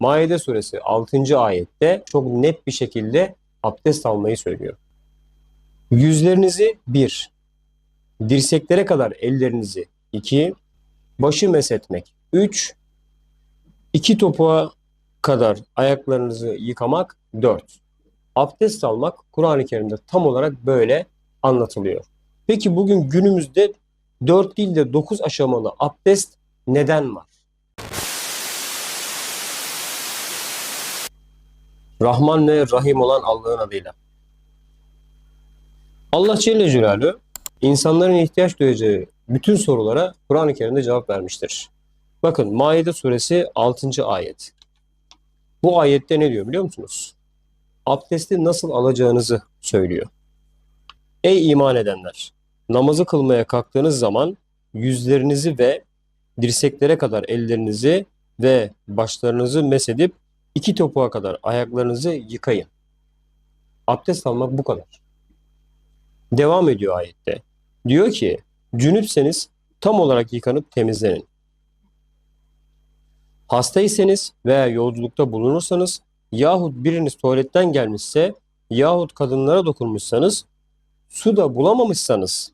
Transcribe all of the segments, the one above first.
Maide suresi 6. ayette çok net bir şekilde abdest almayı söylüyor. Yüzlerinizi bir, dirseklere kadar ellerinizi iki, başı mesetmek üç, iki topuğa kadar ayaklarınızı yıkamak dört. Abdest almak Kur'an-ı Kerim'de tam olarak böyle anlatılıyor. Peki bugün günümüzde 4 değil de 9 aşamalı abdest neden var? Rahman ve Rahim olan Allah'ın adıyla. Allah Celle Celaluhu insanların ihtiyaç duyacağı bütün sorulara Kur'an-ı Kerim'de cevap vermiştir. Bakın Maide suresi 6. ayet. Bu ayette ne diyor biliyor musunuz? Abdesti nasıl alacağınızı söylüyor. Ey iman edenler! Namazı kılmaya kalktığınız zaman yüzlerinizi ve dirseklere kadar ellerinizi ve başlarınızı mesedip iki topuğa kadar ayaklarınızı yıkayın. Abdest almak bu kadar. Devam ediyor ayette. Diyor ki, cünüpseniz tam olarak yıkanıp temizlenin. Hastaysanız veya yolculukta bulunursanız yahut biriniz tuvaletten gelmişse yahut kadınlara dokunmuşsanız su da bulamamışsanız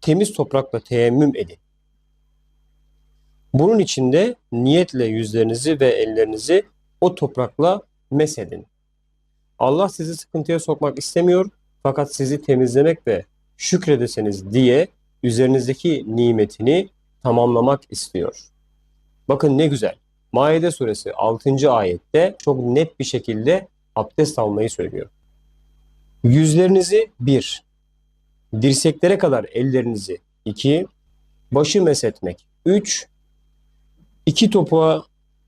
temiz toprakla teyemmüm edin. Bunun için de niyetle yüzlerinizi ve ellerinizi o toprakla mesedin. Allah sizi sıkıntıya sokmak istemiyor fakat sizi temizlemek ve şükredeseniz diye üzerinizdeki nimetini tamamlamak istiyor. Bakın ne güzel. Maide suresi 6. ayette çok net bir şekilde abdest almayı söylüyor. Yüzlerinizi bir, dirseklere kadar ellerinizi iki, başı mesetmek üç, iki topuğa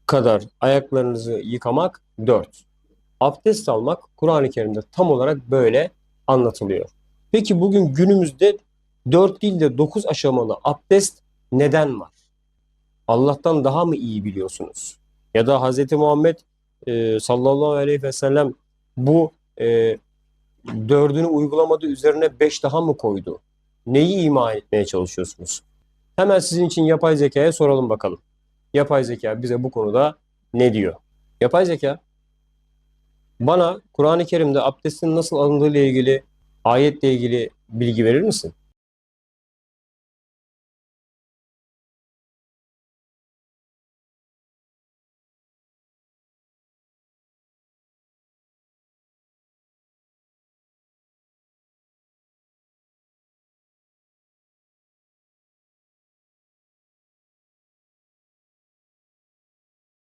kadar ayaklarınızı yıkamak dört. Abdest almak Kur'an-ı Kerim'de tam olarak böyle anlatılıyor. Peki bugün günümüzde 4 değil de 9 aşamalı abdest neden var? Allah'tan daha mı iyi biliyorsunuz? Ya da Hz. Muhammed e, sallallahu aleyhi ve sellem bu e, dördünü uygulamadı üzerine beş daha mı koydu? Neyi ima etmeye çalışıyorsunuz? Hemen sizin için yapay zekaya soralım bakalım. Yapay zeka bize bu konuda ne diyor? Yapay zeka bana Kur'an-ı Kerim'de abdestin nasıl alındığı ile ilgili ayetle ilgili bilgi verir misin?